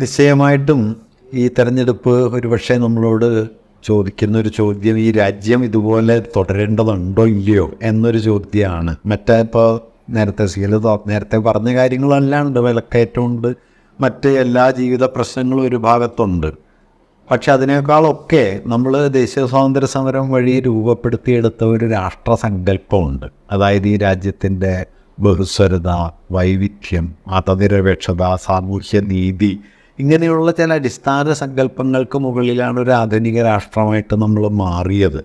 നിശ്ചയമായിട്ടും ഈ തെരഞ്ഞെടുപ്പ് ഒരുപക്ഷെ നമ്മളോട് ചോദിക്കുന്ന ഒരു ചോദ്യം ഈ രാജ്യം ഇതുപോലെ തുടരേണ്ടതുണ്ടോ ഇല്ലയോ എന്നൊരു ചോദ്യമാണ്. മറ്റേ ഇപ്പോൾ നേരത്തെ ശീലത നേരത്തെ പറഞ്ഞ കാര്യങ്ങളല്ലാണ്ട് വിലക്കയറ്റമുണ്ട്. മറ്റ് എല്ലാ ജീവിത പ്രശ്നങ്ങളും ഒരു ഭാഗത്തുണ്ട്. പക്ഷെ അതിനേക്കാളൊക്കെ നമ്മൾ ദേശീയ സ്വാതന്ത്ര്യ സമരം വഴി രൂപപ്പെടുത്തിയെടുത്ത ഒരു രാഷ്ട്രസങ്കല്പമുണ്ട് അതായത് ഈ രാജ്യത്തിന്റെ ബഹുസ്വരത വൈവിധ്യം മതനിരപേക്ഷത സാമൂഹ്യ നീതി ഇങ്ങനെയുള്ള ചില അടിസ്ഥാന സങ്കല്പങ്ങൾക്ക് മുകളിലാണ് ഒരു ആധുനിക രാഷ്ട്രമായിട്ട് നമ്മൾ മാറിയത്.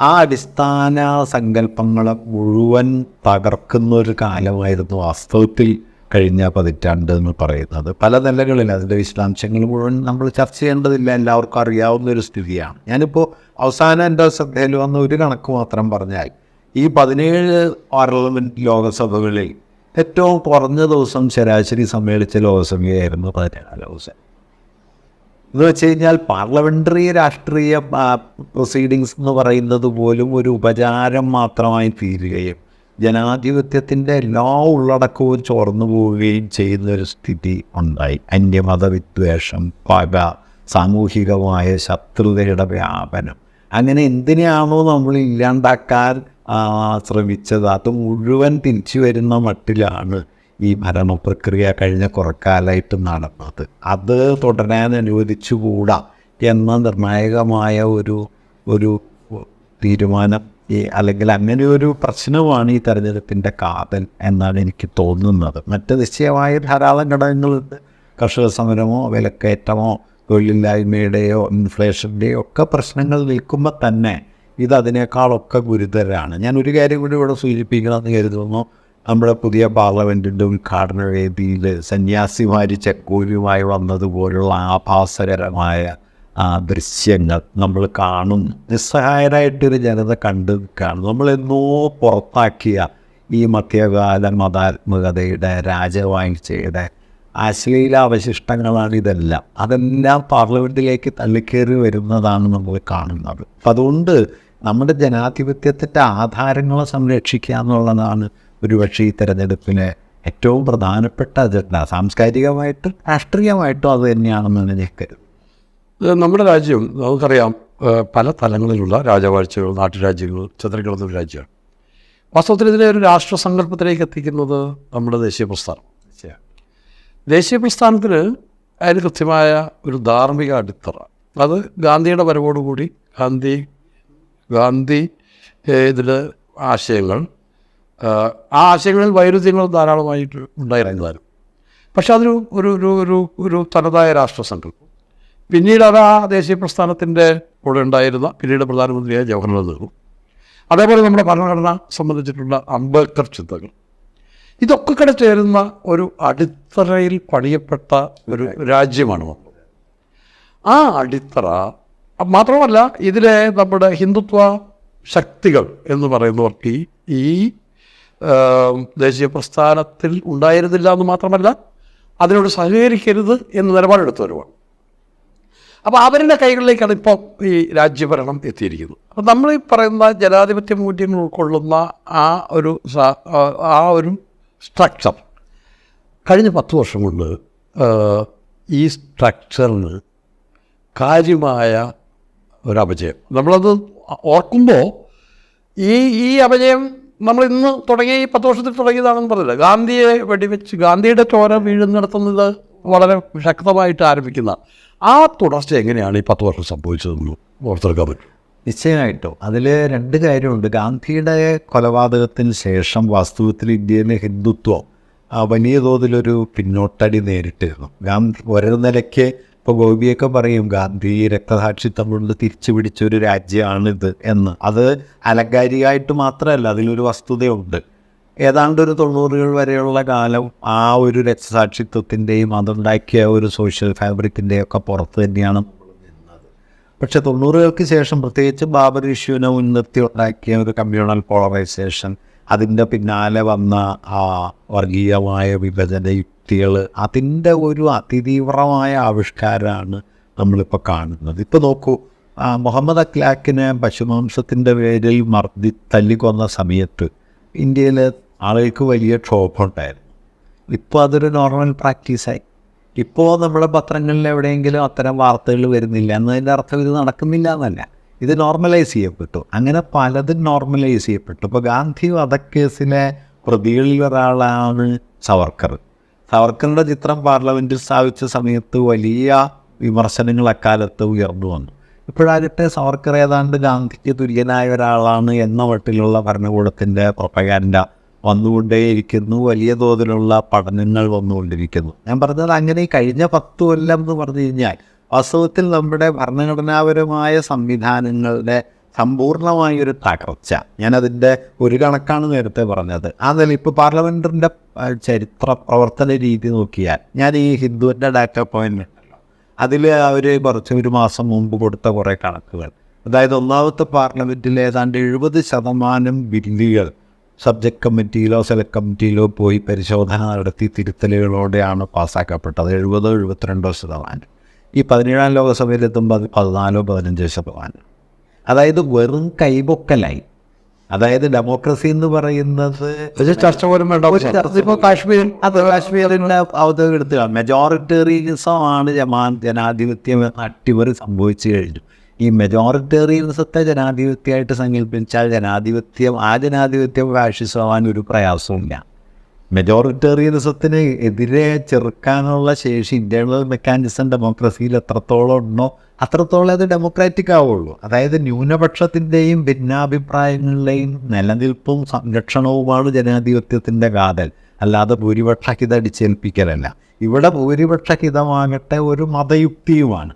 ആ അടിസ്ഥാന സങ്കല്പങ്ങളെ മുഴുവൻ തകർക്കുന്ന ഒരു കാലമായിരുന്നു വാസ്തവത്തിൽ കഴിഞ്ഞ പതിറ്റാണ്ട് എന്ന് പറയുന്നത്. പല നിലകളിൽ അതിന്റെ വിശദാംശങ്ങൾ മുഴുവൻ നമ്മൾ ചർച്ച ചെയ്യേണ്ടതില്ല. എല്ലാവർക്കും അറിയാവുന്ന ഒരു സ്ഥിതിയാണ്. ഞാനിപ്പോൾ അവസാനം എന്റെ ശ്രദ്ധയിൽ വന്ന ഒരു കണക്ക് മാത്രം പറഞ്ഞാൽ ഈ പതിനേഴ് പാർലമെന്റ് ലോകസഭകളിൽ ഏറ്റവും കുറഞ്ഞ ദിവസം ശരാശരി സമ്മേളിച്ച ലോകസഭയായിരുന്നു പതിനേഴാം ലോകസഭ എന്ന് വെച്ച് കഴിഞ്ഞാൽ പാർലമെന്ററി രാഷ്ട്രീയ പ്രൊസീഡിങ്സ് എന്ന് പറയുന്നത് പോലും ഒരു ഉപചാരം മാത്രമായി തീരുകയും ജനാധിപത്യത്തിന്റെ എല്ലാ ഉള്ളടക്കവും ചോർന്നു പോവുകയും ചെയ്യുന്ന ഒരു സ്ഥിതി ഉണ്ടായി. അന്യമതവിദ്വേഷം പക സാമൂഹികമായ ശത്രുതയുടെ വ്യാപനം. അങ്ങനെ എന്തിനാണോ നമ്മൾ ഇല്ലാണ്ടാക്കാൻ ശ്രമിച്ചത്. അത് മുഴുവൻ തിരിച്ചു വരുന്ന മട്ടിലാണ് ഈ മരണപ്രക്രിയ കഴിഞ്ഞ കുറക്കാലമായിട്ട് നടന്നത്. അത് തുടരാൻ അനുവദിച്ചുകൂടാ എന്ന നിർണായകമായ ഒരു ഒരു തീരുമാനം. ഈ അല്ലെങ്കിൽ അങ്ങനെ ഒരു പ്രശ്നമാണ് ഈ തെരഞ്ഞെടുപ്പിന്റെ കാതൽ എന്നാണ് എനിക്ക് തോന്നുന്നത്. മറ്റ് നിശ്ചയമായ ധാരാളം ഘടകങ്ങളുണ്ട്. കർഷക സമരമോ വിലക്കയറ്റമോ തൊഴിലില്ലായ്മയുടെയോ ഇൻഫ്ലേഷന്റെയോ ഒക്കെ പ്രശ്നങ്ങൾ നിൽക്കുമ്പോൾ തന്നെ ഇതതിനേക്കാളൊക്കെ ഗുരുതരമാണ് ഞാൻ ഒരു കാര്യം കൂടി ഇവിടെ സൂചിപ്പിക്കണമെന്ന് കരുതുന്നു. നമ്മുടെ പുതിയ പാർലമെന്റിന്റെ ഉദ്ഘാടന വേദിയിൽ സന്യാസിമാർ ചെക്കൂരുമായി വന്നതുപോലുള്ള ആഭാസകരമായ ദൃശ്യങ്ങൾ നമ്മൾ കാണുന്നു നിസ്സഹായരായിട്ടൊരു ജനത കണ്ട് കാണുന്നു നമ്മളെന്നോ പുറത്താക്കിയ ഈ മധ്യകാല മതാത്മകതയുടെ രാജവാഴ്ചയുടെ അശ്ലീല അവശിഷ്ടങ്ങളാണ് ഇതെല്ലാം. അതെല്ലാം പാർലമെന്റിലേക്ക് തള്ളിക്കേറി വരുന്നതാണ് നമ്മൾ കാണുന്നത്. അപ്പം അതുകൊണ്ട് നമ്മുടെ ജനാധിപത്യത്തിന്റെ ആധാരങ്ങളെ സംരക്ഷിക്കുക എന്നുള്ളതാണ് ഒരുപക്ഷെ ഈ തെരഞ്ഞെടുപ്പിലെ ഏറ്റവും പ്രധാനപ്പെട്ട അജണ്ട. സാംസ്കാരികമായിട്ടും രാഷ്ട്രീയമായിട്ടും അത് തന്നെയാണെന്നാണ് ഞാൻ കരുതുന്നത് നമ്മുടെ രാജ്യം നമുക്കറിയാം പല തലങ്ങളിലുള്ള രാജവാഴ്ചകൾ നാട്ടുരാജ്യങ്ങൾ ചിതറിക്കിടന്ന ഒരു രാജ്യമാണ്. വാസ്തവത്തിൽ ഇതിനെ ഒരു രാഷ്ട്രസങ്കല്പത്തിലേക്ക് എത്തിക്കുന്നത് നമ്മുടെ ദേശീയ പ്രസ്ഥാനം. ദേശീയ പ്രസ്ഥാനത്തിന് അതിന് കൃത്യമായ ഒരു ധാർമ്മിക അടിത്തറ. അത് ഗാന്ധിയുടെ വരവോടുകൂടി ഗാന്ധി ഗാന്ധി ഇതിൽ ആശയങ്ങൾ ആ ആശയങ്ങളിൽ വൈരുദ്ധ്യങ്ങൾ ധാരാളമായിട്ട് ഉണ്ടായിരുന്നാലും പക്ഷെ അതൊരു ഒരു ഒരു ഒരു ഒരു തനതായ രാഷ്ട്രസങ്കല്പം. പിന്നീട് അത് ആ ദേശീയ പ്രസ്ഥാനത്തിന്റെ കൂടെ ഉണ്ടായിരുന്ന പിന്നീട് പ്രധാനമന്ത്രിയായ ജവഹർലാൽ നെഹ്റു. അതേപോലെ നമ്മുടെ ഭരണഘടന സംബന്ധിച്ചിട്ടുള്ള അംബേദ്കർ ചിന്തകൾ. ഇതൊക്കെ കൂടെ ചേരുന്ന ഒരു അടിത്തറയിൽ പണിയപ്പെട്ട ഒരു രാജ്യമാണ് നമ്മൾ. ആ അടിത്തറ മാത്രമല്ല ഇതിലെ നമ്മുടെ ഹിന്ദുത്വ ശക്തികൾ എന്ന് പറയുന്നവർക്ക് ഈ- ദേശീയ പ്രസ്ഥാനത്തിൽ ഉണ്ടായിരുന്നില്ല എന്ന് മാത്രമല്ല അതിനോട് സഹകരിക്കരുത് എന്ന് നിലപാടെടുത്തവരുമാണ്. അപ്പോൾ അവരുടെ കൈകളിലേക്കാണ് ഇപ്പോൾ ഈ രാജ്യഭരണം എത്തിയിരിക്കുന്നത്. അപ്പോൾ നമ്മൾ ഈ പറയുന്ന ജനാധിപത്യ മൂല്യങ്ങൾ ഉൾക്കൊള്ളുന്ന ആ ഒരു ആ ഒരു സ്ട്രക്ചർ കഴിഞ്ഞ പത്ത് വർഷം കൊണ്ട് ഈ സ്ട്രക്ചറിന് കാര്യമായ ഒരു അപജയം. നമ്മളത് ഓർക്കുമ്പോൾ ഈ ഈ അപജയം നമ്മൾ ഇന്ന് തുടങ്ങിയ ഈ പത്ത് വർഷത്തിൽ തുടങ്ങിയതാണെന്ന് പറഞ്ഞില്ല? ഗാന്ധിയെ വെടിവെച്ച് ഗാന്ധിയുടെ ചോര വീഴുന്നിടത്തുന്നത് വളരെ ശക്തമായിട്ട് ആരംഭിക്കുന്ന ആ തുടർച്ച എങ്ങനെയാണ് ഈ പത്ത് വർഷം സംഭവിച്ചതെന്ന് ഓർത്തെടുക്കാൻ പറ്റും? നിശ്ചയമായിട്ടും. അതിൽ രണ്ട് കാര്യമുണ്ട്. ഗാന്ധിയുടെ കൊലപാതകത്തിന് ശേഷം വാസ്തവത്തിൽ ഇന്ത്യയിലെ ഹിന്ദുത്വം വലിയ തോതിലൊരു പിന്നോട്ടടി നേരിട്ടിരുന്നു. ഗാന്ധി ഒരു നിലയ്ക്ക് ഇപ്പോൾ ഗോപിയൊക്കെ പറയും ഗാന്ധി രക്തസാക്ഷിത്വം കൊണ്ട് തിരിച്ചു പിടിച്ചൊരു രാജ്യമാണിത് എന്ന്. അത് അലങ്കാരികമായിട്ട് മാത്രമല്ല അതിലൊരു വസ്തുതയുണ്ട്. ഏതാണ്ട് ഒരു തൊണ്ണൂറുകൾ വരെയുള്ള കാലം ആ ഒരു രക്തസാക്ഷിത്വത്തിന്റെയും അതുണ്ടാക്കിയ ഒരു സോഷ്യൽ ഫാബ്രിക്കിന്റെയും ഒക്കെ പുറത്ത് തന്നെയാണ് പക്ഷെ തൊണ്ണൂറുകൾക്ക് ശേഷം പ്രത്യേകിച്ച് ബാബർ ഇഷ്യൂവിനെ മുൻനിർത്തി ഉണ്ടാക്കിയ ഒരു കമ്മ്യൂണൽ പോളറൈസേഷൻ അതിന്റെ പിന്നാലെ വന്ന ആ വർഗീയമായ വിഭജന യുക്തികൾ അതിന്റെ ഒരു അതിതീവ്രമായ ആവിഷ്കാരമാണ് നമ്മളിപ്പോൾ കാണുന്നത്. ഇപ്പോൾ നോക്കൂ മുഹമ്മദ് അഖ്ലാഖിനെ പശുമാംസത്തിന്റെ പേരിൽ മർദ്ദി തല്ലിക്കൊന്ന സമയത്ത് ഇന്ത്യയിലെ ആളുകൾക്ക് വലിയ ക്ഷോഭം ഉണ്ടായിരുന്നു ഇപ്പോൾ അതൊരു നോർമൽ പ്രാക്ടീസായി ഇപ്പോൾ നമ്മുടെ പത്രങ്ങളിൽ എവിടെയെങ്കിലും അത്തരം വാർത്തകൾ വരുന്നില്ല എന്നതിന്റെ അർത്ഥം ഇത് നടക്കുന്നില്ല എന്നല്ല. ഇത് നോർമലൈസ് ചെയ്യപ്പെട്ടു. അങ്ങനെ പലതും നോർമലൈസ് ചെയ്യപ്പെട്ടു. ഇപ്പോൾ ഗാന്ധി വധക്കേസിലെ പ്രതികളിൽ ഒരാളാണ് സവർക്കർ. സവർക്കറിന്റെ ചിത്രം പാർലമെന്റിൽ സ്ഥാപിച്ച സമയത്ത് വലിയ വിമർശനങ്ങൾ അക്കാലത്ത് ഉയർന്നു വന്നു. ഇപ്പോഴാകട്ടെ സവർക്കർ ഏതാണ്ട് ഗാന്ധിക്ക് തുല്യനായ ഒരാളാണ് എന്ന മട്ടിലുള്ള ഭരണകൂടത്തിന്റെ പ്രൊപ്പഗാൻഡ വന്നുകൊണ്ടേയിരിക്കുന്നു. വലിയ തോതിലുള്ള പഠനങ്ങൾ വന്നുകൊണ്ടിരിക്കുന്നു. ഞാൻ പറഞ്ഞത് അങ്ങനെ കഴിഞ്ഞ പത്ത് കൊല്ലം എന്ന് പറഞ്ഞു കഴിഞ്ഞാൽ വാസ്തവത്തിൽ നമ്മുടെ ഭരണഘടനാപരമായ സംവിധാനങ്ങളുടെ സമ്പൂർണമായൊരു തകർച്ച. ഞാനതിന്റെ ഒരു കണക്കാണ് നേരത്തെ പറഞ്ഞത്. ആ നില ഇപ്പോൾ പാർലമെന്റിന്റെ ചരിത്ര പ്രവർത്തന രീതി നോക്കിയാൽ ഞാൻ ഈ ഹിന്ദുവിന്റെ ഡാറ്റ പോയിന്റ് അതിൽ അവർ കുറച്ച് ഒരു മാസം മുമ്പ് കൊടുത്ത കുറേ കണക്കുകൾ. അതായത് ഒന്നാമത്തെ പാർലമെന്റിൽ ഏതാണ്ട് എഴുപത് ശതമാനം ബില്ലുകൾ സബ്ജക്ട് കമ്മിറ്റിയിലോ സെലക്ട് കമ്മിറ്റിയിലോ പോയി പരിശോധന നടത്തി തിരുത്തലുകളോടെയാണ് പാസ്സാക്കപ്പെട്ടത്. എഴുപതോ എഴുപത്തിരണ്ടോ ശതമാനം. ഈ പതിനേഴാം ലോകസഭയിലെത്തുമ്പോൾ അത് പതിനാലോ പതിനഞ്ചോ ശതമാനം. അതായത് വെറും കൈപൊക്കലായി. അതായത് ഡെമോക്രസി എന്ന് പറയുന്നത് ചർച്ച പോലും വേണ്ട ഇപ്പോൾ കാശ്മീരിൽ അത് കാശ്മീരിന്റെ അവതരണം എടുത്തുക ജമാ ജനാധിപത്യം എന്ന അട്ടിമറി സംഭവിച്ചു കഴിഞ്ഞു. ഈ മെജോറിറ്റേറിയനിസത്തെ ജനാധിപത്യമായിട്ട് സങ്കല്പിച്ചാൽ ജനാധിപത്യം ആ ജനാധിപത്യം ഫാഷിസമാൻ ഒരു പ്രയാസവുമില്ല. മെജോറിറ്റേറിയനിസത്തിന് എതിരെ ചെറുക്കാനുള്ള ശേഷി ഇന്റേണൽ മെക്കാനിസം ഡെമോക്രസിയിൽ എത്രത്തോളം ഉണ്ടോ അത്രത്തോളം അത് ഡെമോക്രാറ്റിക് ആവുള്ളൂ. അതായത് ന്യൂനപക്ഷത്തിന്റെയും ഭിന്നാഭിപ്രായങ്ങളുടെയും നിലനിൽപ്പും സംരക്ഷണവുമാണ് ജനാധിപത്യത്തിന്റെ കാതൽ. അല്ലാതെ ഭൂരിപക്ഷ ഹിതം അടിച്ചേൽപ്പിക്കലല്ല. ഇവിടെ ഭൂരിപക്ഷ ഹിതമാകട്ടെ ഒരു മതയുക്തിയുമാണ്.